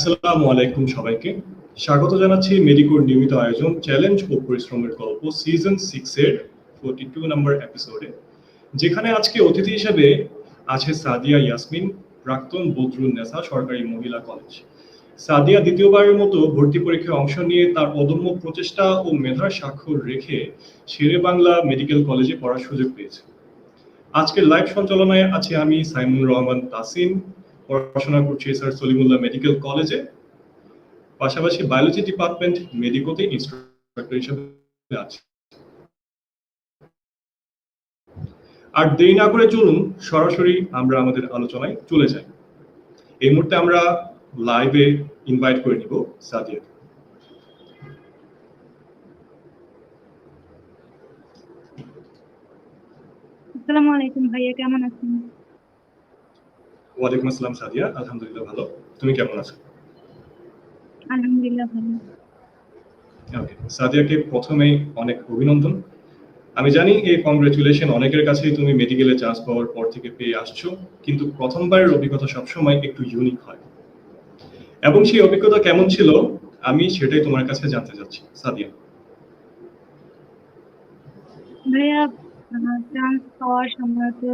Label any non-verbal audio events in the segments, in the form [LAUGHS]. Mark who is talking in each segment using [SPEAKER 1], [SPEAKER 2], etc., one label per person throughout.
[SPEAKER 1] আসসালামু আলাইকুম সবাইকে। স্বাগত জানাচ্ছি মেডিকোর নিয়মিত আয়োজন, চ্যালেঞ্জ ও পরিশ্রমের গল্প সিজন সিক্স এর টু এপিসোডে যেখানে আজকে অতিথি হিসেবে আছে সাদিয়া ইয়াসমিন, প্রাক্তন বদরুন নেসা সরকারি মহিলা কলেজ। সাদিয়া দ্বিতীয়বারের মতো ভর্তি পরীক্ষায় অংশ নিয়ে তার অদম্য প্রচেষ্টা ও মেধার স্বাক্ষর রেখে শেরে বাংলা মেডিকেল কলেজে পড়ার সুযোগ পেয়েছে। আজকের লাইভ সঞ্চালনায় আছে আমি সাইমুর রহমান তাসিম পড়াশোনা করছি স্যার সলিমুল্লাহ মেডিকেল কলেজে। পাশাপাশি বায়োলজি ডিপার্টমেন্ট মেডিকোতে ইনস্ট্রাক্টর হিসেবে আছি। আর দেরি না করে চলুন, সরাসরি আমরা আমাদের আলোচনায় চলে যাই। এই মুহূর্তে আমরা লাইভে ইনভাইট করে নিব সাদিয়া।
[SPEAKER 2] আসসালামু আলাইকুম ভাইয়া, কেমন আছেন?
[SPEAKER 1] ওয়ালাইকুম আসসালাম সাদিয়া আলহামদুলিল্লাহ ভালো। তুমি কেমন আছো?
[SPEAKER 2] আলহামদুলিল্লাহ ভালো।
[SPEAKER 1] ওকে সাদিয়াকে প্রথমেই অনেক অভিনন্দন। আমি জানি এই কংগ্রেচুলেশন অনেকের কাছেই তুমি মেডিকেলে চান্স পাওয়ার পর থেকে পেয়ে আসছো কিন্তু প্রথমবারের অভিজ্ঞতা সবসময় একটু ইউনিক হয়। এবং সেই অভিজ্ঞতা কেমন ছিল আমি সেটাই তোমার কাছে জানতে চাচ্ছি সাদিয়া।
[SPEAKER 2] ভাইয়া চান্স পাওয়ার সময় তো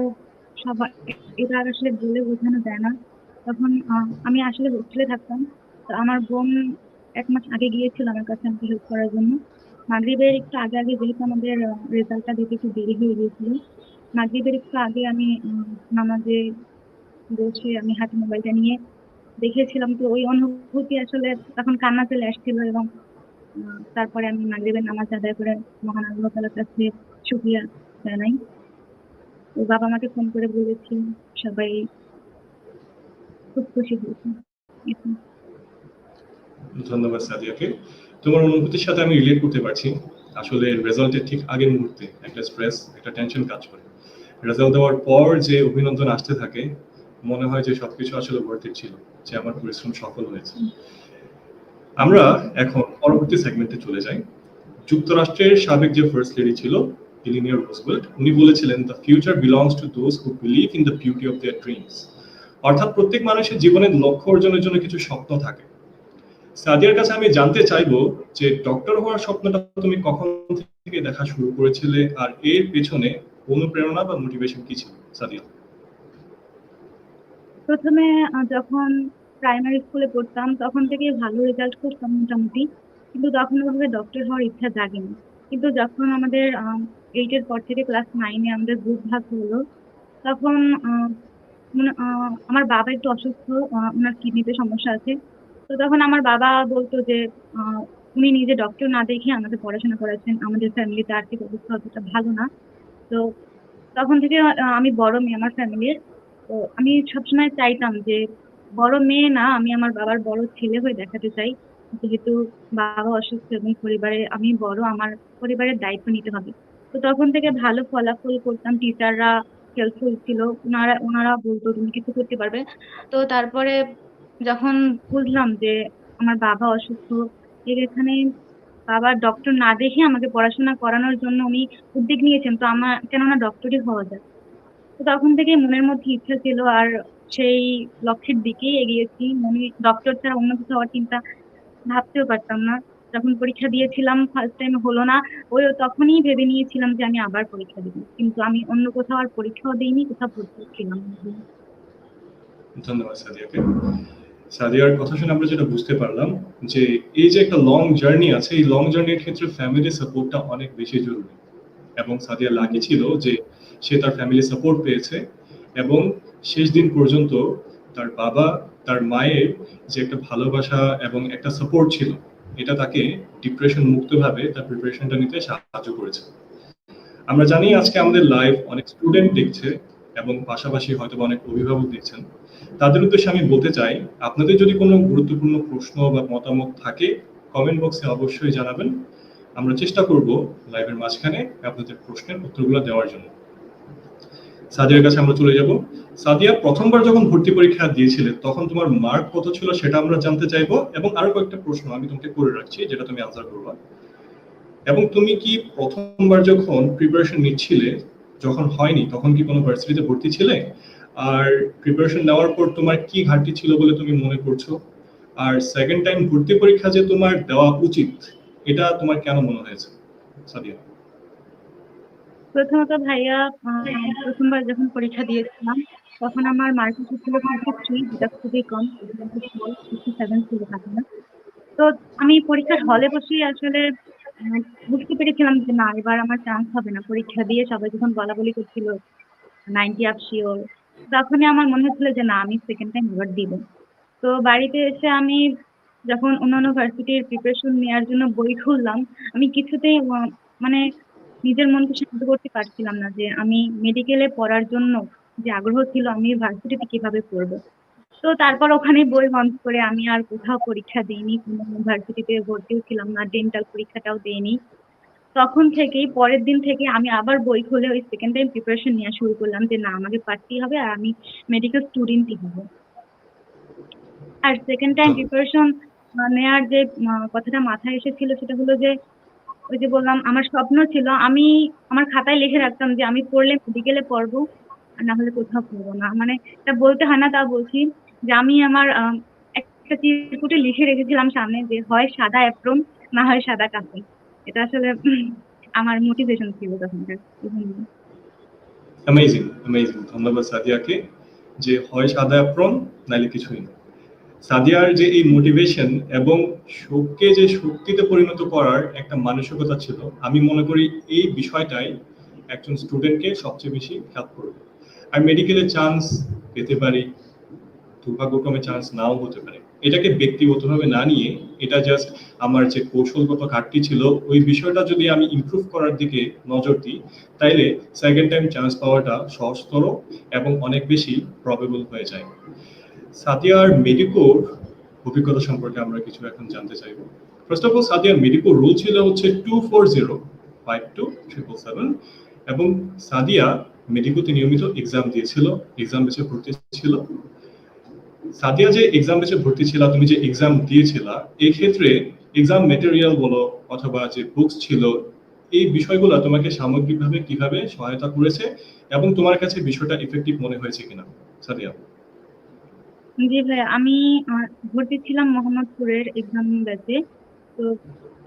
[SPEAKER 2] সবার এটা আর আসলে বলে বোঝানো যায় না। তখন আমি আসলে হোস্টেলে থাকতাম। তো আমার বোন এক মাস আগে গিয়েছিল আমার কাছে আমাকে হেল্প করার জন্য। মাগরিবের একটু আগে আগে যেহেতু আমাদের রেজাল্টটা দিতে একটু দেরি হয়ে গিয়েছিল। মাগরিবের একটু আগে আমি নামাজে বসে আমি হাতে মোবাইলটা নিয়ে দেখেছিলাম। তো ওই অনুভূতি আসলে তখন কান্না চলে আসছিল এবং তারপরে আমি মাগরিবের নামাজ আদায় করে মহান আল্লাহ তালার কাছে শুক্রিয়া জানাই। বাবা আমাকে ফোন করে বলেছি, সবাই খুব খুশি হয়েছে।
[SPEAKER 1] ধন্যবাদ সাদিয়াকে। তোমার অনুভূতির সাথে আমি রিলেট করতে পারছি। আসলে রেজাল্টের ঠিক আগের মুহূর্তে একটা স্ট্রেস একটা টেনশন কাজ করে। রেজাল্ট দেওয়ার পর যে অভিনন্দন আসতে থাকে, মনে হয় যে সবকিছু আসলে ভর্তি ছিল, যে আমার পরিশ্রম সফল হয়েছে। আমরা এখন পরবর্তী সেগমেন্টে চলে যাই। যুক্তরাষ্ট্রের সাবেক যে ফার্স্ট লেডি ছিল ইলিনিয়ার রোজওয়েল্ট উনি বলেছিলেন the future belongs to those who believe in the beauty of their dreams অর্থাৎ প্রত্যেক মানুষের জীবনের লক্ষ্য অর্জনের জন্য কিছু স্বপ্ন থাকে। সাদিয়ার কাছে আমি জানতে চাইব যে ডক্টর হওয়ার স্বপ্নটা তুমি কখন থেকে দেখা শুরু করেছিলে আর এর পেছনে অনুপ্রেরণা বা মোটিভেশন কি ছিল, সাদিয়া?
[SPEAKER 2] প্রথমে যখন প্রাইমারি স্কুলে পড়তাম, তখন থেকে ভালো রেজাল্ট করতাম মোটামুটি। কিন্তু তখন ওভাবে ডক্টর হওয়ার ইচ্ছা জাগেনি। কিন্তু যখন আমাদের এইটের পর থেকে ক্লাস নাইনে আমাদের গ্রুপ ভাগ হলো, তখন আমার বাবা একটু অসুস্থ ওনার কিডনিতে সমস্যা আছে। তো তখন আমার বাবা বলতো যে উনি নিজে ডক্টর না দেখে আমাদের পড়াশোনা করাচ্ছেন, আমাদের ফ্যামিলিতে আর্থিক অবস্থা অতটা ভালো না। তো তখন থেকে আমি বড় মেয়ে, আমার ফ্যামিলির তো আমি সবসময় চাইতাম যে, বড় মেয়ে না, আমি আমার বাবার বড় ছেলে হয়ে দেখাতে চাই। যেহেতু বাবা অসুস্থ এবং পরিবারে, আমি বড়, আমার পরিবারের দায়িত্ব নিতে হবে। তো তখন থেকে ভালো ফলাফল করতাম। টিচাররা হেল্পফুল ছিল। ওনারা ওনারা বলতো, তুমি কিছু করতে পারবে? তো তারপরে যখন বুঝলাম যে আমার বাবা অসুস্থ এখানে বাবা ডক্টর না দেখে আমাকে পড়াশোনা করানোর জন্য উনি উদ্যোগ নিয়েছেন। তো আমার, কেননা ডক্টরই হওয়া যায়। তো তখন থেকে মনের মধ্যে ইচ্ছা ছিল, আর সেই লক্ষ্যের দিকেই এগিয়েছি। মনে ডক্টর ছাড়া অন্য কিছু হওয়ার চিন্তা ভাবতেও পারতাম না। যখন পরীক্ষা দিয়েছিলাম ফার্স্ট টাইম হলো না ওই তখনই ভেবে নিয়েছিলাম যে আমি আবার পরীক্ষা দিব। কিন্তু আমি অন্য কোথাও আর পরীক্ষাও দিইনি, কোথাও ভর্তি ছিলাম।
[SPEAKER 1] ধন্যবাদ সাদিয়াকে। সাদিয়ার কথা শুনে আমরা যেটা বুঝতে পারলাম, যে এই যে একটা লং জার্নি আছে, এই লং জার্নির ক্ষেত্রে ফ্যামিলি সাপোর্টটা অনেক বেশি জরুরি। এবং সাদিয়া ছিল যে সে তার ফ্যামিলি সাপোর্ট পেয়েছে এবং শেষ দিন পর্যন্ত তার বাবা, তার মায়ের যে একটা ভালোবাসা এবং একটা সাপোর্ট ছিল, এটা তাকে ডিপ্রেশন মুক্তভাবে তার প্রিপারেশনটা নিতে সাহায্য করেছে। আমরা জানি আজকে আমাদের লাইভ অনেক স্টুডেন্ট দেখছে এবং পাশাপাশি হয়তো অনেক অভিভাবক দেখছেন। তাদের উদ্দেশ্যে আমি বলতে চাই, আপনাদের যদি কোনো গুরুত্বপূর্ণ প্রশ্ন বা মতামত থাকে কমেন্ট বক্সে অবশ্যই জানাবেন। আমরা চেষ্টা করব লাইভের মাঝখানে আপনাদের প্রশ্নের উত্তরগুলো দেওয়ার জন্য। সাদিয়ার কাছে আমরা চলে যাব। সাদিয়া প্রথমবার যখন ভর্তি পরীক্ষা দিয়েছিলে, তখন তোমার মার্ক কত ছিল সেটা আমরা জানতে চাইব এবং আরও কয়েকটা প্রশ্ন আমি তোমাকে করে রাখছি, যেটা তুমি আনসার করবা। এবং তুমি কি প্রথমবার যখন প্রিপারেশন নিচ্ছিলে, যখন হয়নি, তখন কি কোনো ভার্সিটিতে ভর্তি ছিলে? আর প্রিপারেশন নেওয়ার পর তোমার কি ঘাটতি ছিল বলে তুমি মনে করছ? আর সেকেন্ড টাইম ভর্তি পরীক্ষা যে তোমার দেওয়া উচিত, এটা তোমার কেন মনে হয়েছে, সাদিয়া?
[SPEAKER 2] প্রথমত ভাইয়া প্রথমবার যখন পরীক্ষা দিয়েছিলাম, তখন আমার মার্ক ছিল যেটা খুবই কম তো আমি পরীক্ষার হলে বসেই আসলে বুঝতে পেরেছিলাম যে না, এবার আমার চান্স হবে না। পরীক্ষা দিয়ে সবাই যখন বলা বলি করছিল নাইনটি আপ শিওর তখনই আমার মনে হচ্ছিল যে না, আমি সেকেন্ড টাইম এবার দিব। তো বাড়িতে এসে আমি যখন অন্যান্য ভার্সিটির প্রিপারেশন নেওয়ার জন্য বই খুললাম, আমি কিছুতেই মানে নিজের মনকে শান্ত করতে পারছিলাম না যে আমি মেডিকেলে পড়ার জন্য যে আগ্রহ ছিল আমি ভার্সিটিতে কীভাবে পড়ব? তো তারপর ওখানে বই বন্ধ করে আমি আর কোথাও পরীক্ষা দিইনি কোনো ভার্সিটিতে ভর্তিও ছিলাম না ডেন্টাল পরীক্ষাটাও দিইনি। তখন থেকেই পরের দিন থেকে আমি আবার বই খুলে ওই সেকেন্ড টাইম প্রিপারেশন নেওয়া শুরু করলাম যে না আমাকে পারতেই হবে আর আমি মেডিকেল স্টুডেন্টই হব। আর সেকেন্ড টাইম প্রিপারেশন নেওয়ার যে কথাটা মাথায় এসেছিল সেটা হলো যে ওই যে বললাম, আমার স্বপ্ন ছিল, আমি আমার খাতায় লিখে রাখতাম যে আমি পড়লে মেডিকেলে পড়ব, আর না হলে কোথাও পড়ব না। মানে এটা বলতে হয় না, তা বলছি যে আমি আমার একটা চিরকুটে লিখে রেখেছিলাম সামনে যে হয় সাদা অ্যাপ্রন না হয় সাদা কাপড়। এটা আসলে আমার মোটিভেশন ছিল তখনকার। তখন।
[SPEAKER 1] অ্যামেজিং অ্যামেজিং ধন্যবাদ সাদিয়াকে। যে হয় সাদা অ্যাপ্রন নাইলে কিছুই না। সাদিয়ার যে এই মোটিভেশন এবং শোককে যে শক্তিতে পরিণত করার একটা মানসিকতা ছিল, আমি মনে করি এই বিষয়টাই একজন স্টুডেন্টকে সবচেয়ে বেশি হেল্প করবে। আর মেডিকেলে চান্স পেতে পারি, দুর্ভাগ্যক্রমে চান্স নাও হতে পারে। এটাকে ব্যক্তিগতভাবে না নিয়ে এটা জাস্ট আমার যে কৌশলগত ঘাটতি ছিল, ওই বিষয়টা যদি আমি ইমপ্রুভ করার দিকে নজর দিই, তাইলে সেকেন্ড টাইম চান্স পাওয়াটা সহজতর এবং অনেক বেশি প্রবেবল হয়ে যায়। সাদিয়ার মেডিকোর অভিজ্ঞতা সম্পর্কে আমরা কিছু এখন জানতে চাইব। ফার্স্ট অফ অল সাদিয়ার মেডিকো রুল ছিল হচ্ছে two four zero five two triple seven এবং সাদিয়া মেডিকোতে নিয়মিত এক্সাম দিয়েছিল এক্সাম বেছে ভর্তি ছিল। সাদিয়া যে এক্সাম বেছে ভর্তি ছিল, তুমি যে এক্সাম দিয়েছিলা এই ক্ষেত্রে এক্সাম মেটেরিয়াল বলো অথবা যে বুকস ছিল, এই বিষয়গুলো তোমাকে সামগ্রিকভাবে কীভাবে সহায়তা করেছে এবং তোমার কাছে বিষয়টা ইফেক্টিভ মনে হয়েছে কিনা, সাদিয়া?
[SPEAKER 2] জি ভাই, আমি ভর্তি ছিলাম মোহাম্মদপুরের এক্সাম ব্যাচে তো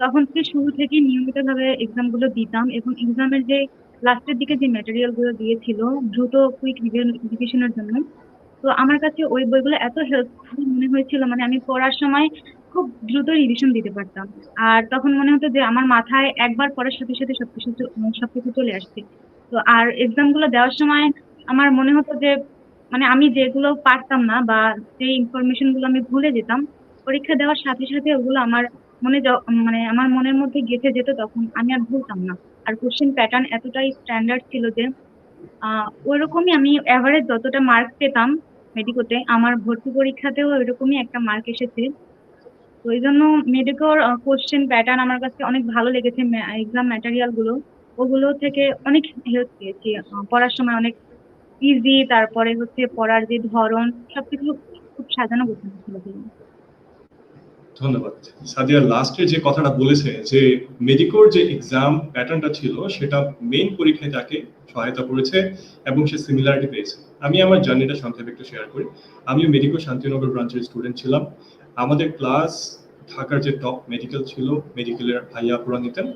[SPEAKER 2] তখন থেকে শুরু থেকে নিয়মিতভাবে এক্সামগুলো দিতাম এবং এক্সামের যে লাস্টের দিকে যে ম্যাটেরিয়ালগুলো দিয়েছিল, দ্রুত কুইক রিভিশনের জন্য। তো আমার কাছে ওই বইগুলো এত হেল্পফুল মনে হয়েছিল মানে আমি পড়ার সময় খুব দ্রুত রিভিশন দিতে পারতাম। আর তখন মনে হতো যে আমার মাথায় একবার পড়ার সাথে সাথে সবকিছু সবকিছু চলে আসছে। তো আর এক্সামগুলো দেওয়ার সময় আমার মনে হতো যে মানে আমি যেগুলো পারতাম না বা যে ইনফরমেশনগুলো আমি ভুলে যেতাম, পরীক্ষা দেওয়ার সাথে সাথে ওগুলো আমার মনে মানে আমার মনের মধ্যে গেঁথে যেত তখন। আমি আর ভুলতাম না। আর কোশ্চেন প্যাটার্ন এতটাই স্ট্যান্ডার্ড ছিল যে ওইরকমই আমি এভারেজ যতটা মার্ক পেতাম মেডিকোতে আমার ভর্তি পরীক্ষাতেও ওইরকমই একটা মার্ক এসেছে। তো এই জন্য মেডিকোর কোশ্চেন প্যাটার্ন আমার কাছে অনেক ভালো লেগেছে এক্সাম ম্যাটেরিয়ালগুলো। ওগুলো থেকে অনেক হেল্প পেয়েছি পড়ার সময় অনেক ইজি তারপরে হচ্ছে পড়ার যে ধরন, সবকিছু খুব সাজানো গোছানো ছিল
[SPEAKER 1] ধন্যবাদ। সাদিয়া লাস্টে যে কথাটা বলেছে যে মেডিকোর যে এক্সাম প্যাটার্নটা ছিল, সেটা মেইন পরীক্ষায় তাকে সহায়তা করেছে এবং সে সিমিলারিটি পেয়েছে। আমি আমার জার্নিটা সংক্ষেপে একটু শেয়ার করি। আমিও মেডিকো শান্তিনগর ব্রাঞ্চের স্টুডেন্ট ছিলাম। আমাদের ক্লাস ঢাকার যে টপ মেডিকেল ছিল মেডিকেলের ভাইয়া আপুরা নিতেন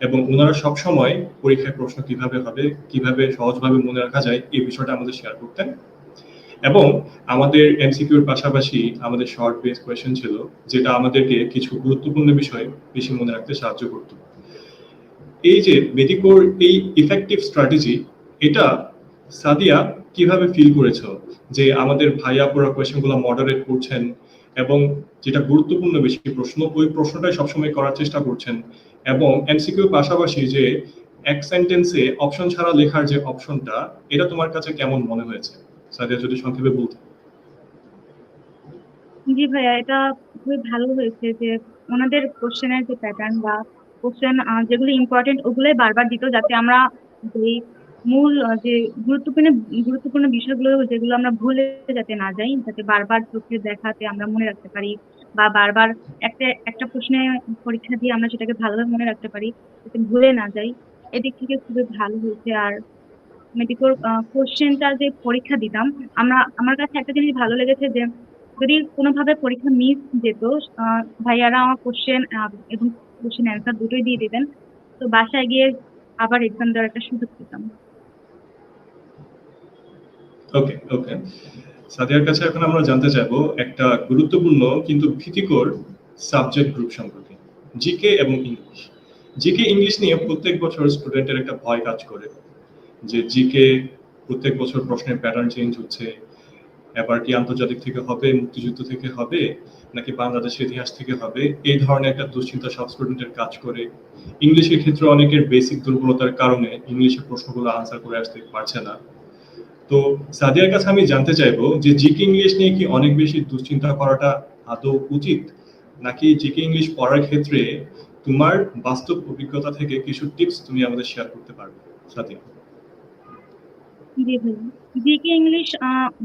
[SPEAKER 1] এবং ওনারা সবসময় পরীক্ষায় প্রশ্ন কীভাবে হবে, কীভাবে সহজভাবে মনে রাখা যায়, এই বিষয়টা আমাদের শেয়ার করতেন। এবং আমাদের এমসিকিউর পাশাপাশি আমাদের শর্ট বেস কোয়েশ্চেন ছিল, যেটা আমাদেরকে কিছু গুরুত্বপূর্ণ বিষয় বেশি মনে রাখতে সাহায্য করত। এই যে মেডিকোর এই ইফেক্টিভ স্ট্র্যাটেজি এটা সাদিয়া কীভাবে ফিল করেছ যে আমাদের ভাইয়া পড়া কোয়েশ্চেনগুলো মডারেট করছেন এবং যেটা গুরুত্বপূর্ণ বেশি প্রশ্ন, ওই প্রশ্নটাই সবসময় করার চেষ্টা করছেন এবং এমসিকিউ পাশাপাশি যে এক সেন্টেন্সে অপশন ছাড়া লেখার যে অপশনটা এটা তোমার কাছে কেমন মনে হয়েছে? সাদিয়া, যদি সংক্ষেপে বলতে।
[SPEAKER 2] জি ভাইয়া, এটা খুবই ভালো হয়েছে যে ওনাদের কোশ্চেনের যে প্যাটার্ন বা কোশ্চেন যেগুলো ইম্পর্টেন্ট ওগুলোই বারবার দিত যাতে আমরা যেই মূল যে গুরুত্বপূর্ণ গুরুত্বপূর্ণ বিষয়গুলো যেগুলো আমরা ভুলে যাতে না যাই, যাতে বারবার চোখে দেখাতে আমরা মনে রাখতে পারি বা বারবার একটা একটা প্রশ্নে পরীক্ষা দিয়ে আমরা সেটাকে ভালোভাবে মনে রাখতে পারি, যাতে ভুলে না যাই। এদিক থেকে খুবই ভালো হয়েছে। আর মেডিকোর কোশ্চেনটা যে পরীক্ষা দিতাম, আমরা, আমার কাছে একটা জিনিস ভালো লেগেছে যে যদি কোনোভাবে পরীক্ষা মিস যেত ভাইয়ারা আমার কোশ্চেন এবং কোশ্চেন অ্যান্সার দুটোই দিয়ে দিতেন, তো বাসায় গিয়ে আবার এক্সাম দেওয়ার একটা সুযোগ পেতাম।
[SPEAKER 1] ওকে ওকে সাদিয়ার কাছে এখন আমরা জানতে চাইব একটা গুরুত্বপূর্ণ কিন্তু ভীতিকর সাবজেক্ট গ্রুপ সম্পর্কে জিকে এবং ইংলিশ জিকে ইংলিশ নিয়ে প্রত্যেক বছর স্টুডেন্টের একটা ভয় কাজ করে, যে জিকে প্রত্যেক বছর প্রশ্নের প্যাটার্ন চেঞ্জ হচ্ছে, এবার কি আন্তর্জাতিক থেকে হবে, মুক্তিযুদ্ধ থেকে হবে, নাকি বাংলাদেশের ইতিহাস থেকে হবে, এই ধরনের একটা দুশ্চিন্তা সব স্টুডেন্টের কাজ করে। ইংলিশের ক্ষেত্রে অনেকের বেসিক দুর্বলতার কারণে ইংলিশের প্রশ্নগুলো আনসার করে আসতে পারছে না। তো সাদিয়ার কাছে আমি জানতে চাইব যে জিকে ইংলিশ নিয়ে কি অনেক বেশি দুশ্চিন্তা করাটা আদৌ উচিত? নাকি জিকে ইংলিশ পড়ার ক্ষেত্রে তোমার বাস্তব অভিজ্ঞতা থেকে কিছু টিপস তুমি আমাদের শেয়ার করতে পারবে, সাদিয়া?
[SPEAKER 2] জিকে ইংলিশ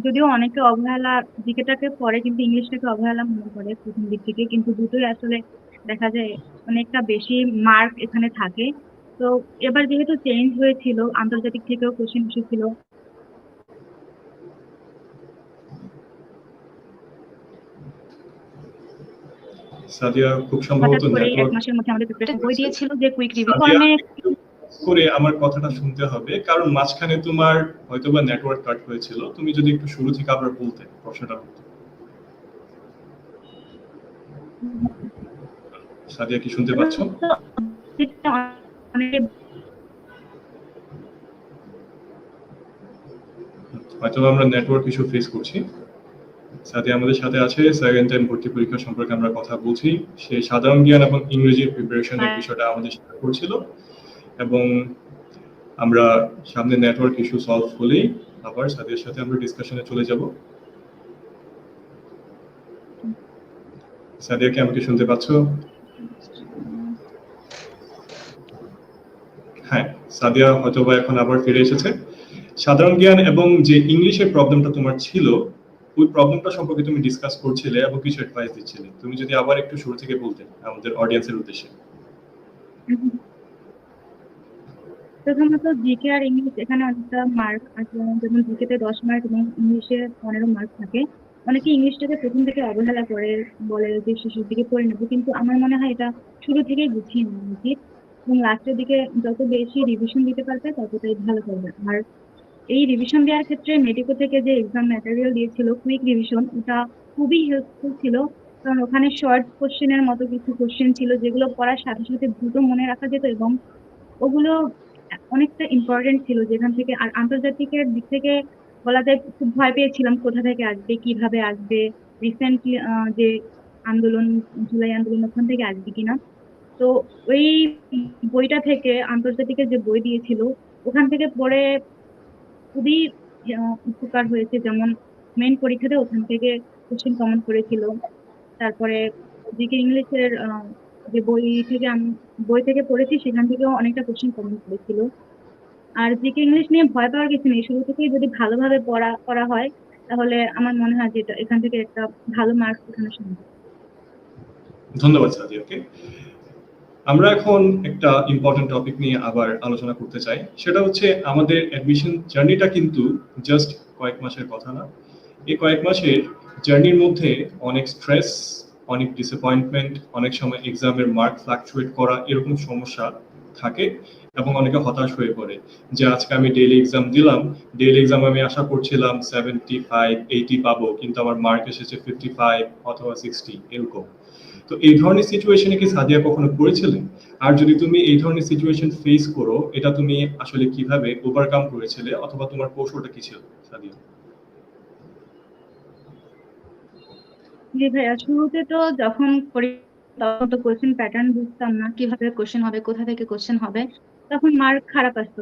[SPEAKER 2] যদিও অনেকে অবহেলা জিকেটাকে পড়ে কিন্তু ইংলিশটাকে অবহেলা মনে করে প্রথম দিক থেকে, কিন্তু দুটোই আসলে দেখা যায় অনেকটা বেশি মার্ক এখানে থাকে। তো এবার যেহেতু চেঞ্জ হয়েছিল, আন্তর্জাতিক থেকেও কোশ্চেন এসেছিল
[SPEAKER 1] সাদিয়া খুব সম্ভবত
[SPEAKER 2] করে এক মাসের মধ্যে আমাদের প্রিপারেশন বই দিয়েছিল যে কুইক রিভিউ ফর্মে
[SPEAKER 1] করে আমার কথাটা শুনতে হবে কারণ মাঝখানে তোমার হয়তোবা নেটওয়ার্ক কাট হয়েছিল। তুমি যদি একটু শুরু থেকে আবার বলতে প্রশ্নটা বলতে। সাদিয়া কি শুনতে পাচ্ছ? হয়তো আমরা নেটওয়ার্ক ইস্যু ফেস করছি। সাথে আমাদের সাথে আছে সেকেন্ড টাইম ভর্তি পরীক্ষা সম্পর্কে আমরা কথা বলছি। সে সাধারণ জ্ঞান এবং ইংরেজির প্রিপারেশনের
[SPEAKER 2] হ্যাঁ।
[SPEAKER 1] বিষয়টা আমাদের শেয়ার করছিল এবং আমরা সামনে নেটওয়ার্ক ইস্যু সলভ হলেই আবার সাথের সাথে আমরা ডিসকাশনে চলে যাব। সাদিয়া কি আমাকে শুনতে পাচ্ছ? হ্যাঁ সাদিয়া হয়তোবা এখন আবার ফিরে এসেছে। সাধারণ জ্ঞান এবং যে ইংলিশের প্রবলেমটা তোমার ছিল ওই প্রবলেমটা সম্পর্কে তুমি ডিসকাস করছিলে এবং কিছু অ্যাডভাইস দিচ্ছিলে। তুমি যদি আবার একটু শুরু থেকে বলতে আমাদের অডিয়েন্সের উদ্দেশ্যে। [LAUGHS]
[SPEAKER 2] প্রথমত জিকে আর ইংলিশ এখানে অনেকটা মার্ক আছে। যেমন জিকেতে দশ মার্ক এবং ইংলিশে পনেরো মার্ক থাকে। অনেকে ইংলিশটাকে প্রথম থেকে অবহেলা করে, বলে যে শেষের দিকে পড়ে নেব। কিন্তু আমার মনে হয় এটা শুরু থেকেই গুছিয়ে নেওয়া উচিত। এবং লাস্টের দিকে যত বেশি রিভিশন দিতে পারবে, ততটাই ভালো করবে। আর এই রিভিশন দেওয়ার ক্ষেত্রে মেডিকো থেকে যে এক্সাম ম্যাটেরিয়াল দিয়েছিল কুইক রিভিশন ওটা খুবই হেল্পফুল ছিল। কারণ ওখানে শর্ট কোশ্চেনের মতো কিছু কোশ্চেন ছিল, যেগুলো পড়ার সাথে সাথে দ্রুত মনে রাখা যেত এবং ওগুলো অনেকটা ইম্পর্টেন্ট ছিল যেখান থেকে। আর আন্তর্জাতিকের দিক থেকে বলা যায়, খুব ভয় পেয়েছিলাম কোথা থেকে আসবে, কীভাবে আসবে রিসেন্টলি যে আন্দোলন, জুলাই আন্দোলন ওখান থেকে আসবে কিনা। তো ওই বইটা থেকে আন্তর্জাতিকের যে বই দিয়েছিল, ওখান থেকে পড়ে খুবই উপকার হয়েছে। যেমন মেন পরীক্ষাতে ওখান থেকে কোশ্চেন কমন করেছিল। তারপরে জিকে ইংলিশের যে বই থেকে আমি, বই থেকে পড়েছি, সেখান থেকেও অনেকটা কোশ্চেন কমন করেছিল। আর জিকে ইংলিশ নিয়ে ভয় পাওয়ার কিছু নেই। শুরু থেকেই যদি ভালোভাবে পড়া, করা হয়, তাহলে আমার মনে হয় যে এখান থেকে একটা ভালো মার্কস এখানে সম্ভব
[SPEAKER 1] ধন্যবাদ সাদিয়াকে। আমরা এখন একটা ইম্পর্টেন্ট টপিক নিয়ে আবার আলোচনা করতে চাই। সেটা হচ্ছে আমাদের অ্যাডমিশন জার্নিটা কিন্তু জাস্ট কয়েক মাসের কথা না। এই কয়েক মাসের জার্নির মধ্যে অনেক স্ট্রেস অনেক ডিসঅ্যাপয়েন্টমেন্ট অনেক সময় এক্সামের মার্ক ফ্লাকচুয়েট করা এরকম সমস্যা থাকে এবং অনেকে হতাশ হয়ে পড়ে। যে আজকে আমি ডেইলি এক্সাম দিলাম ডেইলি এক্সাম আমি আশা করছিলাম সেভেন্টি ফাইভ এইটি পাবো, কিন্তু আমার মার্ক এসেছে ফিফটি ফাইভ অথবা সিক্সটি এরকম। তো এই ধরনের সিচুয়েশনে কি সাদিয়া কখনো পড়েছিলেন আর যদি তুমি এই ধরনের সিচুয়েশন ফেস করো, এটা তুমি আসলে কীভাবে ওভারকাম করেছিলে অথবা তোমার কৌশলটা কি ছিল সাদিয়া?
[SPEAKER 2] জি ভাইয়া, শুরুতে তো যখন তখন তো কোশ্চেন প্যাটার্ন বুঝতাম না, কীভাবে কোশ্চেন হবে, কোথা থেকে কোশ্চেন হবে, তখন মার্ক খারাপ আসতো।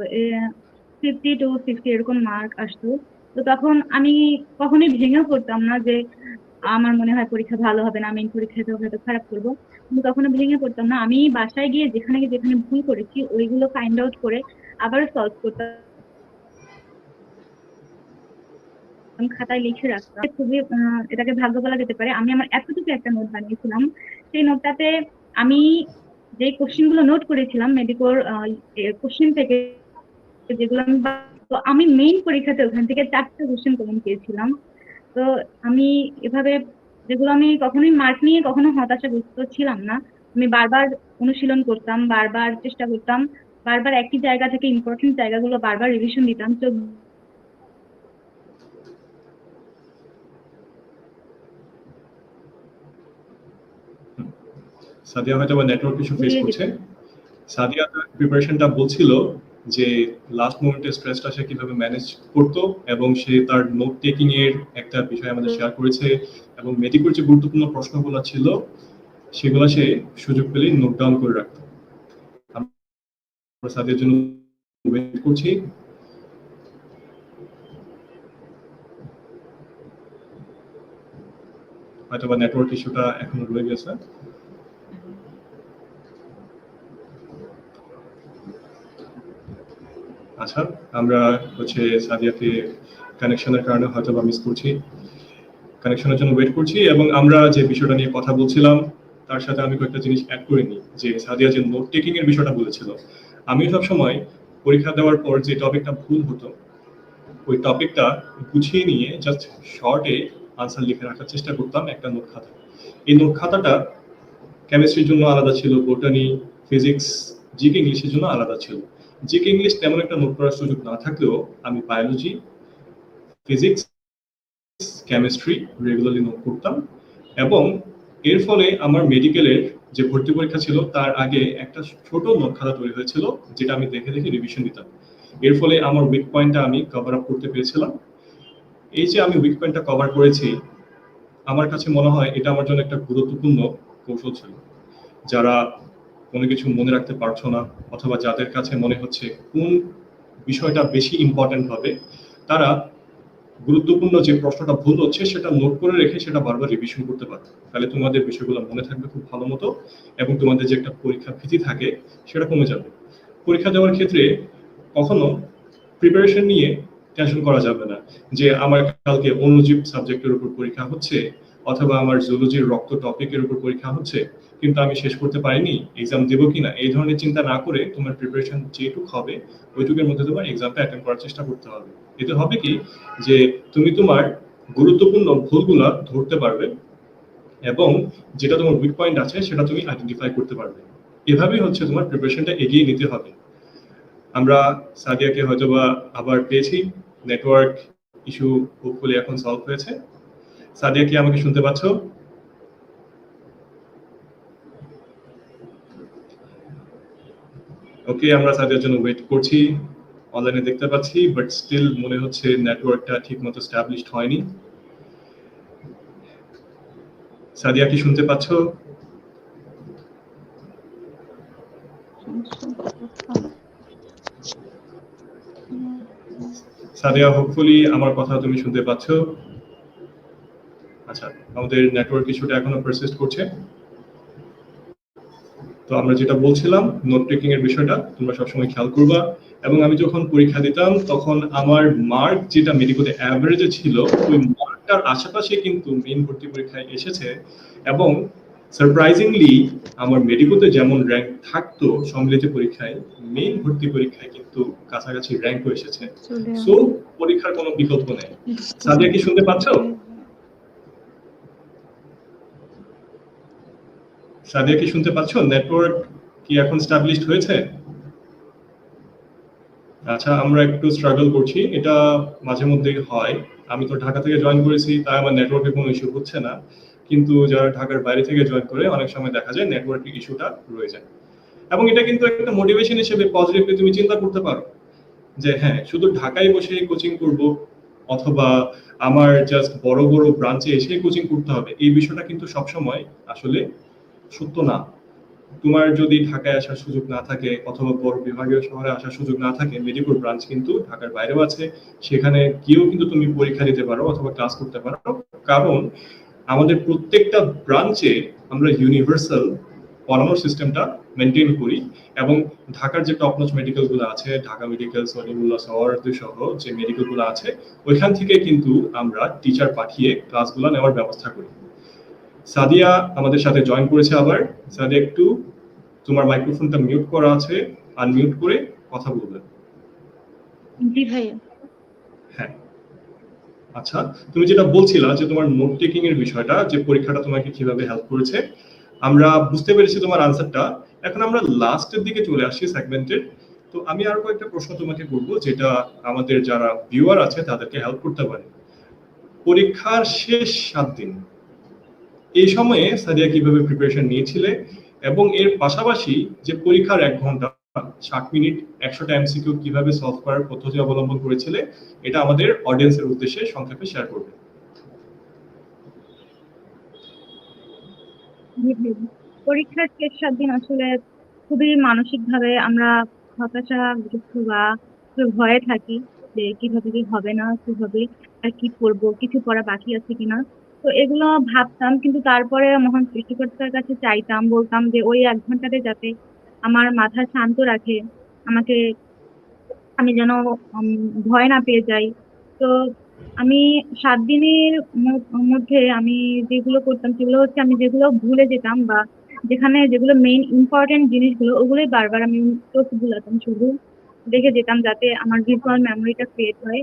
[SPEAKER 2] ফিফটি টু সিক্সটি এরকম মার্ক আসতো। তো তখন আমি কখনোই ভেঙেও পড়তাম না যে আমার মনে হয় পরীক্ষা ভালো হবে না, আমি এই পরীক্ষাতে হয়তো খারাপ করব। কিন্তু কখনো ভেঙে পড়তাম না। আমি বাসায় গিয়ে যেখানে যেখানে ভুল করেছি, ওইগুলো ফাইন্ড আউট করে আবার সলভ করতাম। আমি খাতায় লিখে রাখতাম। খুবই এটাকে ভাগ্য বলা যেতে পারে। আমি আমার এতটুকু একটা নোট বানিয়েছিলাম। সেই নোটটাতে আমি যে কোশ্চেনগুলো নোট করেছিলাম মেডিকোর কোশ্চেন থেকে, যেগুলো আমি আমি মেইন পরীক্ষাতে ওখান থেকে চারটে কোশ্চেন কমন পেয়েছিলাম। তো আমি এভাবে যেগুলো আমি কখনোই মার্ক নিয়ে কখনো হতাশা হতাশাগ্রস্ত ছিলাম না। আমি বারবার অনুশীলন করতাম বারবার চেষ্টা করতাম বারবার একই জায়গা থেকে ইম্পর্টেন্ট জায়গাগুলো বারবার রিভিশন দিতাম। তো
[SPEAKER 1] সাদিয়া হয়তো নেটওয়ার্ক ইস্যু ফেস করছে। সাদিয়া প্রিপারেশনটা বলছিল যে লাস্ট মোমেন্টে স্ট্রেসটা সে কীভাবে ম্যানেজ করতো এবং সে তার নোট টেকিং এর একটা বিষয় আমাদের শেয়ার করেছে এবং মেডিকেল যে গুরুত্বপূর্ণ প্রশ্নগুলো ছিল সেগুলো সে সুযোগ পেলেই নোট ডাউন করে রাখতো। আমরা জন্য ওয়েট করছি। হয়তো বা নেটওয়ার্ক ইস্যুটা এখনও রয়ে গেছে। আচ্ছা আমরা হচ্ছে সাদিয়াতে কানেকশনের কারণে হয়তো বা মিস করছি। কানেকশনের জন্য ওয়েট করছি এবং আমরা যে বিষয়টা নিয়ে কথা বলছিলাম, তার সাথে আমি কয়েকটা জিনিস অ্যাড করে নিই। যে সাদিয়া যে নোট টেকিং এর বিষয়টা বলেছিল, আমি সবসময় পরীক্ষা দেওয়ার পর যে টপিকটা ভুল হতো, ওই টপিকটা গুছিয়ে নিয়ে জাস্ট শর্টে আনসার লিখে রাখার চেষ্টা করতাম একটা নোট খাতা। এই নোট খাতাটা কেমিস্ট্রির জন্য আলাদা ছিল বোটানি ফিজিক্স জিকে ইংলিশের জন্য আলাদা ছিল। জিকে ইংলিশ তেমন একটা নোট করার সুযোগ না থাকলেও আমি biology physics chemistry regularly note করতাম এবং এর ফলে আমার মেডিকেলের যে ভর্তি পরীক্ষা ছিল তার আগে একটা ছোট নোট খাতা তৈরি হয়েছিল যেটা আমি দেখে দেখে রিভিশন দিতাম এর ফলে আমার উইক পয়েন্টটা আমি কভার আপ করতে পেরেছিলাম। এই যে আমি উইক পয়েন্টটা কভার করেছি, আমার কাছে মনে হয় এটা আমার জন্য একটা গুরুত্বপূর্ণ কৌশল ছিল। যারা কোনো কিছু মনে রাখতে পারছ না, অথবা যাদের কাছে মনে হচ্ছে কোন বিষয়টা বেশি ইম্পর্টেন্ট হবে, তারা গুরুত্বপূর্ণ যে প্রশ্নটা ভুল হচ্ছে সেটা নোট করে রেখে সেটা বারবার রিভিশন করতে পারবে তাহলে তোমাদের বিষয়গুলো মনে থাকবে খুব ভালো মতো এবং তোমাদের যে একটা পরীক্ষা ভীতি থাকে সেটা কমে যাবে। পরীক্ষা দেওয়ার ক্ষেত্রে কখনো প্রিপারেশন নিয়ে টেনশন করা যাবে না যে আমার কালকে অনুজীব সাবজেক্টের উপর পরীক্ষা হচ্ছে, অথবা আমার জুলজির রক্ত টপিকের উপর পরীক্ষা হচ্ছে। কিন্তু আমি শেষ করতে পারিনি এক্সাম দেবো কিনা, এই ধরনের চিন্তা না করে তোমার প্রিপারেশন যেটুক হবে, ওইটুকের মধ্যে তোমার এক্সামটা অ্যাটেন্ড করার চেষ্টা করতে হবে। এতে হবে কি যে তুমি তোমার গুরুত্বপূর্ণ ভুলগুলা ধরতে পারবে এবং যেটা তোমার উইক পয়েন্ট আছে সেটা তুমি আইডেন্টিফাই করতে পারবে। এভাবেই হচ্ছে তোমার প্রিপারেশনটা এগিয়ে নিতে হবে। আমরা সাদিয়াকে হয়তোবা আবার পেয়েছি নেটওয়ার্ক ইস্যু হোপফুলি এখন সলভ হয়েছে। সাদিয়া কি আমাকে শুনতে পাচ্ছ? ওকে আমরা সাদিয়ার জন্য ওয়েট করছি। অনলাইনে দেখতে পাচ্ছি বাট স্টিল মনে হচ্ছে নেটওয়ার্কটা ঠিকমতো স্ট্যাবলিশড হয়নি। সাদিয়া, কি শুনতে পাচ্ছ? সাদিয়া হোপফুলি আমার কথা তুমি শুনতে পাচ্ছ। আচ্ছা আমাদের নেটওয়ার্ক ইস্যুটা এখনও পারসিস্ট করছে। তো আমরা যেটা বলছিলাম নোট টেকিং এর বিষয়টা তোমরা সবসময় খেয়াল করবা। এবং আমি যখন পরীক্ষা দিতাম তখন আমার মার্ক যেটা মেডিকেলে অ্যাভারেজে ছিল ওই মার্কটার আশেপাশে কিন্তু মেইন ভর্তি পরীক্ষায় এসেছে। এবং সারপ্রাইজিংলি আমার মেডিকোতে যেমন র্যাঙ্ক থাকতো সম্মিলিত পরীক্ষায় মেইন ভর্তি পরীক্ষায় কিন্তু কাছাকাছি র্যাঙ্কও এসেছে। সো পরীক্ষার কোনো বিকল্প নেই। সাদিয়া কি শুনতে পাচ্ছ? সাদিয়া কি শুনতে পাচ্ছ? নেটওয়ার্ক কি এখন স্টাবলিশড হয়েছে? আচ্ছা আমরা একটু স্ট্রাগল করছি। এটা মাঝে মধ্যেই হয়। আমি তো ঢাকা থেকে জয়েন করেছি, তাই আমার নেটওয়ার্কে কোনো ইস্যু হচ্ছে না। কিন্তু যারা ঢাকার বাইরে থেকে জয়েন করে, অনেক সময় দেখা যায় নেটওয়ার্কের ইস্যুটা রয়ে যায়। এবং এটা কিন্তু একটা মোটিভেশন হিসেবে পজিটিভলি তুমি চিন্তা করতে পারো। যে হ্যাঁ শুধু ঢাকায় বসে কোচিং করব, অথবা আমার জাস্ট বড় বড় ব্রাঞ্চে এসে কোচিং করতে হবে, এই বিষয়টা কিন্তু সবসময় আসলে সত্য না। তোমার যদি ঢাকায় আসার সুযোগ না থাকে অথবা বড় বিভাগীয় শহরে আসার সুযোগ না থাকে মেডিকেল ব্রাঞ্চ কিন্তু ঢাকার বাইরেও আছে। সেখানে গিয়েও কিন্তু তুমি পরীক্ষা দিতে পারো অথবা ক্লাস করতে পারো। কারণ আমাদের প্রত্যেকটা ব্রাঞ্চে আমরা ইউনিভার্সাল পড়ানোর সিস্টেমটা মেনটেন করি এবং ঢাকার যে টপ নচ মেডিকেলগুলো আছে, ঢাকা মেডিকেল সলিমুল্লাহ সওয়ারদি সহ যে মেডিকেলগুলো আছে, ওইখান থেকে কিন্তু আমরা টিচার পাঠিয়ে ক্লাসগুলো নেওয়ার ব্যবস্থা করি। সাদিয়া আমাদের সাথে জয়েন করেছে আবার। সাদিয়া একটু তোমার মাইক্রোফোনটা মিউট করা আছে। আনমিউট করে কথা বলবে।
[SPEAKER 2] জি ভাইয়া।
[SPEAKER 1] হ্যাঁ। আচ্ছা তুমি যেটা বলছিলা যে তোমার নোট টেকিং এর বিষয়টা যে পরীক্ষাটা তোমাকে কীভাবে হেল্প করেছে আমরা বুঝতে পেরেছি তোমার আনসারটা এখন আমরা লাস্টের দিকে চলে আসি সেগমেন্টের তো আমি আর কয়েকটা প্রশ্ন তোমাকে করব যেটা আমাদের যারা ভিউয়ার আছে তাদেরকে হেল্প করতে পারে। পরীক্ষার শেষ সাত দিন। এই সময়ে সাদিয়া কীভাবে প্রিপারেশন নিয়েছিলে এবং এর পাশাপাশি যে পরীক্ষার এক ঘণ্টা, ষাট মিনিট একশোটা এমসিকিউ কীভাবে সলভ করার পদ্ধতি অবলম্বন করেছিলে, এটা আমাদের অডিয়েন্সের উদ্দেশ্যে সংক্ষেপে শেয়ার করবে।
[SPEAKER 2] পরীক্ষার শেষ সাত দিন আসলে খুবই মানসিকভাবে আমরা হতাশাগ্রস্ত বা ভয়ে থাকি যে কীভাবে কি হবে না কি হবে আর কি করব, কিছু পড়া বাকি আছে কিনা তো এগুলো ভাবতাম, কিন্তু তারপরে মহান সৃষ্টিকর্তার কাছে চাইতাম, বলতাম যে ওই এক ঘন্টাতে যাতে আমার মাথা শান্ত রাখে, আমাকে আমি যেন ভয় না পেয়ে যাই। তো আমি সাত দিনের মধ্যে আমি যেগুলো করতাম, সেগুলো হচ্ছে আমি যেগুলো ভুলে যেতাম বা যেখানে যেগুলো মেইন ইম্পর্টেন্ট জিনিসগুলো, ওগুলোই বারবার আমি চোখ ভুলাতাম শুধু দেখে যেতাম যাতে আমার ভিজুয়াল মেমোরিটা ক্রিয়েট হয়।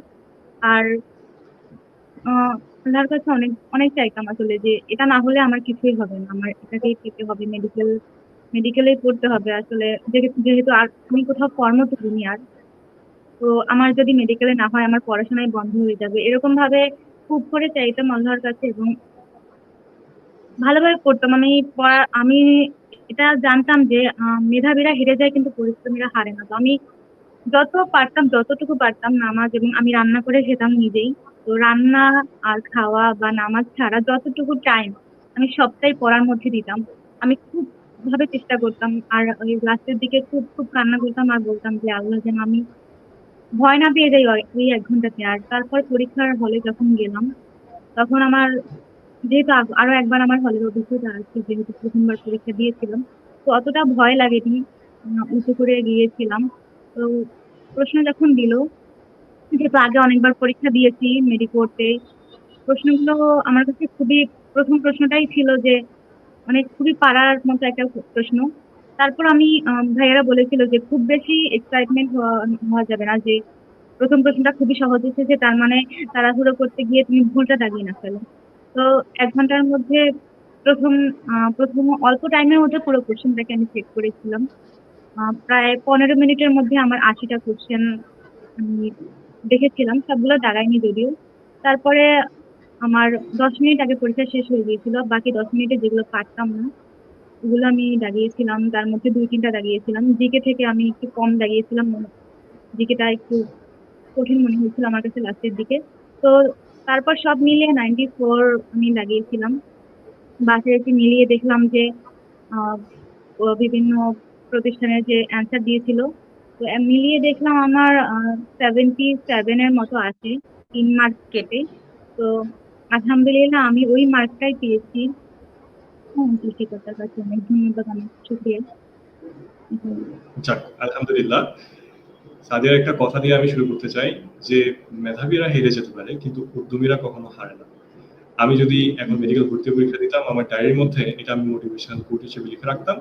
[SPEAKER 2] আর আল্লাহর কাছে অনেক অনেক চাইতাম আসলে যে এটা না হলে আমার কিছুই হবে না। আমার এটাকেই পেতে হবে মেডিকেল মেডিকেলেই পড়তে হবে আসলে। যেহেতু আর আমি কোথাও কর্ম করিনি আর। তো আমার যদি মেডিকেলে না হয় আমার পড়াশোনায় বন্ধ হয়ে যাবে। এরকম ভাবে খুব করে চাইতাম আল্লাহর কাছে এবং ভালোভাবে পড়তাম আমি আমি এটা জানতাম যে মেধাবীরা হেরে যায় কিন্তু পরিশ্রমীরা হারে না। তো আমি যত পারতাম, যতটুকু পারতাম নামাজ এবং আমি রান্না করে খেতাম নিজেই। তো রান্না আর খাওয়া বা নামাজ ছাড়া যতটুকু টাইম আমি সবটাই পড়ার মধ্যে দিতাম। আমি খুব ভাবে চেষ্টা করতাম আর ওই লাস্টের দিকে খুব খুব কান্না করতাম আর বলতাম যে, আল্লাহ যেন আমি ভয় না পেয়ে যাই ওই- এক ঘন্টাতে আর তারপর পরীক্ষার হলে যখন গেলাম, তখন আমার যেহেতু আরও একবার আমার হলের অভিজ্ঞতা আছে, যেহেতু প্রথমবার পরীক্ষা দিয়েছিলাম, তো অতটা ভয় লাগেনি। উঁচু করে গিয়েছিলাম। তো প্রশ্ন যখন দিল যেহেতু আগে অনেকবার পরীক্ষা দিয়েছি মেডিকোর্টে। প্রশ্নগুলো আমার কাছে খুবই, প্রথম প্রশ্নটাই ছিল যে মানে খুবই পাড়ার মতো একটা প্রশ্ন। তারপর আমি ভাইয়ারা বলেছিল যে, খুব বেশি এক্সাইটমেন্ট হওয়া যাবে না যে, প্রথম প্রশ্নটা খুবই সহজ এসেছে তার মানে তাড়াহুড়ো করতে গিয়ে তুমি ভুলটা দাগিয়ে না ফেলো। তো এক ঘণ্টার মধ্যে প্রথম প্রথম অল্প টাইমের মধ্যে পুরো কোশ্চেনটাকে আমি চেক করেছিলাম। প্রায় পনেরো মিনিটের মধ্যে আমার আশিটা কোশ্চেন আমি দেখেছিলাম, সবগুলো দাঁড়ায়নি যদিও। তারপরে আমার দশ মিনিট আগে পরীক্ষা শেষ হয়ে গিয়েছিল, বাকি দশ মিনিটে যেগুলো পারতাম না, ওগুলো আমি দাগিয়েছিলাম। তার মধ্যে দুই তিনটা দাগিয়েছিলাম। জিকে থেকে আমি একটু কম দাগিয়েছিলাম জিকেটা একটু কঠিন মনে হয়েছিল আমার কাছে লাস্টের দিকে। তো তারপর সব মিলিয়ে নাইনটি ফোর আমি লাগিয়েছিলাম বাসে এসে মিলিয়ে দেখলাম যে বিভিন্ন প্রতিষ্ঠানের যে অ্যান্সার দিয়েছিল তো মিলিয়ে দেখলাম আমার সেভেন্টি সেভেনের মতো আছে, তিন মার্ক কেটে। তো আলহামদুলিল্লাহ আমি ওই মার্কটাই পেয়েছি। হ্যাঁ
[SPEAKER 1] আলহামদুলিল্লাহ। সাদিয়ার একটা কথা দিয়ে আমি শুরু করতে চাই, যে মেধাবীরা হেরে যেতে পারে, কিন্তু উদ্যমীরা কখনো হারে না। আমি যদি এখন মেডিকেল ভর্তি পরীক্ষা দিতাম, আমার ডায়েরির মধ্যে এটা আমি মোটিভেশনাল কোট হিসেবে লিখে রাখতাম।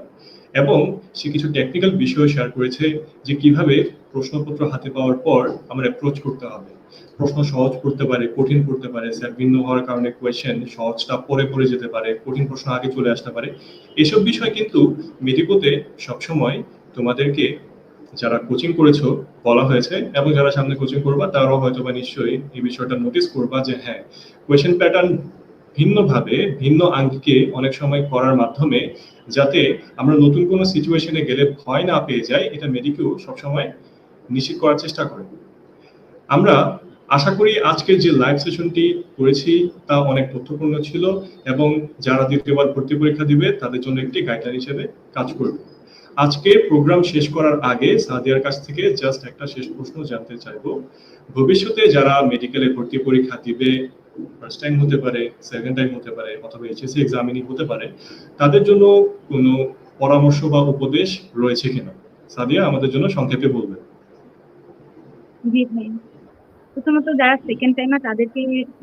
[SPEAKER 1] এবং সে কিছু টেকনিক্যাল বিষয় শেয়ার করেছে যে কীভাবে প্রশ্নপত্র হাতে পাওয়ার পর আমার অ্যাপ্রোচ করতে হবে। প্রশ্ন সহজ করতে পারে, কঠিন করতে পারে স্যার ভিন্ন হওয়ার কারণে কোয়েশ্চেন সহজটা পরে পড়ে যেতে পারে, কঠিন প্রশ্ন আগে চলে আসতে পারে। এসব বিষয় কিন্তু মেডিকোতে সবসময় তোমাদেরকে যারা কোচিং করেছ বলা হয়েছে এবং যারা সামনে কোচিং করবা, তারাও হয়তো বা নিশ্চয়ই এই বিষয়টা নোটিস করবা যে হ্যাঁ কোয়েশ্চেন প্যাটার্ন ভিন্নভাবে, ভিন্ন আঙ্গিকে অনেক সময় করার মাধ্যমে যাতে আমরা নতুন কোনো সিচুয়েশনে গেলে ভয় না পেয়ে যাই, এটা মেডিকেও সবসময় নিশ্চিত করার চেষ্টা করে। আমরা আশা করি আজকের যে লাইভ সেশনটি করেছি, তা অনেক তথ্যপূর্ণ ছিল এবং যারা দ্বিতীয়বার ভর্তি পরীক্ষা দিবে, তাদের জন্য একটি গাইডলাইন হিসেবে কাজ করবে। আজকে প্রোগ্রাম শেষ করার আগে সাদিয়ার কাছ থেকে জাস্ট একটা শেষ প্রশ্ন জানতে চাইব। ভবিষ্যতে যারা মেডিকেলে ভর্তি পরীক্ষা দিবে ফার্স্ট টাইম হতে পারে সেকেন্ড টাইম হতে পারে, অথবা এইচএসসি এক্সামিনি হতে পারে, তাদের জন্য কোনো পরামর্শ বা উপদেশ রয়েছে কিনা? সাদিয়া, আমাদের জন্য সংক্ষেপে বলবেন।
[SPEAKER 2] জি ভাই। প্রথমত যারা সেকেন্ড টাইমার তাদেরকে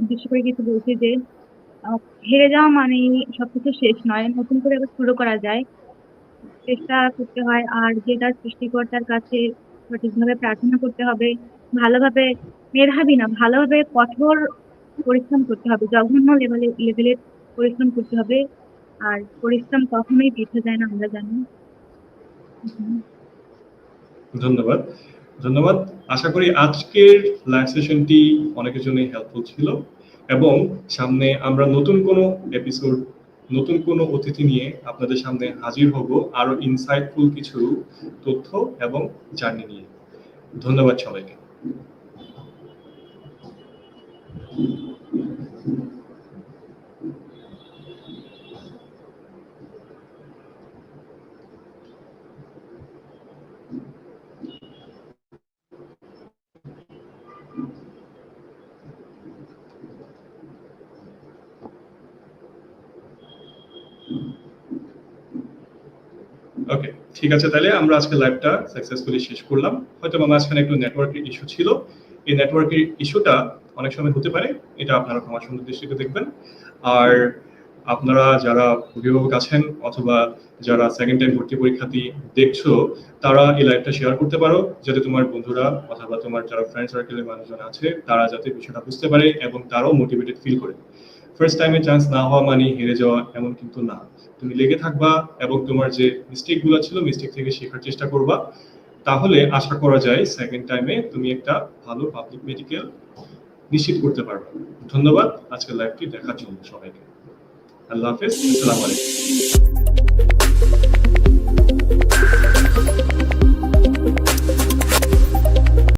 [SPEAKER 2] বিশেষ করে কিছু বলছি যে হেরে যাওয়া মানেই সবকিছু শেষ নয়, নতুন করে আবার শুরু করা যায়। চেষ্টা করতে হয়, আর যেটা সৃষ্টিকর্তার কাছে সঠিকভাবে প্রার্থনা করতে হবে, ভালোভাবে মেধাবী না, ভালোভাবে কঠোর পরিশ্রম করতে হবে। জঘন্য লেভেলে লেভেলের পরিশ্রম করতে হবে। আর পরিশ্রম কখনোই বৃথা যায় না, আমরা জানি।
[SPEAKER 1] ধন্যবাদ। ধন্যবাদ। আশা করি আজকের লাইভ সেশনটি অনেকের জন্য হেল্পফুল ছিল। এবং সামনে আমরা নতুন কোনো এপিসোড নতুন কোনো অতিথি নিয়ে আপনাদের সামনে হাজির হব আরও ইনসাইটফুল কিছু তথ্য এবং জার্নি নিয়ে। ধন্যবাদ সবাইকে। ওকে ঠিক আছে তাহলে আমরা আজকে লাইভটা সাকসেসফুলি শেষ করলাম। হয়তো মাঝখানে একটু নেটওয়ার্কের ইস্যু ছিল। এই নেটওয়ার্কের ইস্যুটা অনেক সময় হতে পারে, এটা আপনারা ক্ষমা সুন্দর দৃষ্টিতে দেখবেন। আর আপনারা যারা অভিভাবক আছেন অথবা যারা সেকেন্ড টাইম ভর্তি পরীক্ষার্থী দেখছ, তারা এই লাইভটা শেয়ার করতে পারো, যাতে তোমার বন্ধুরা অথবা তোমার যারা ফ্রেন্ড সার্কেলের মানুষজন আছে, তারা যাতে বিষয়টা বুঝতে পারে এবং তারাও মোটিভেটেড ফিল করে। ফার্স্ট টাইমে চান্স না হওয়া মানে হেরে যাওয়া এমন কিন্তু না। তুমি লেগে থাকবা এবং তোমার যে মিস্টেকগুলো ছিল মিস্টেক থেকে শেখার চেষ্টা করবা। তাহলে আশা করা যায় সেকেন্ড টাইমে তুমি একটা ভালো পাবলিক মেডিকেল নিশ্চিত করতে পারবে। ধন্যবাদ। আজকের লাইভটি দেখার জন্য সবাইকে। আল্লাহ হাফেজ। আসসালামু আলাইকুম।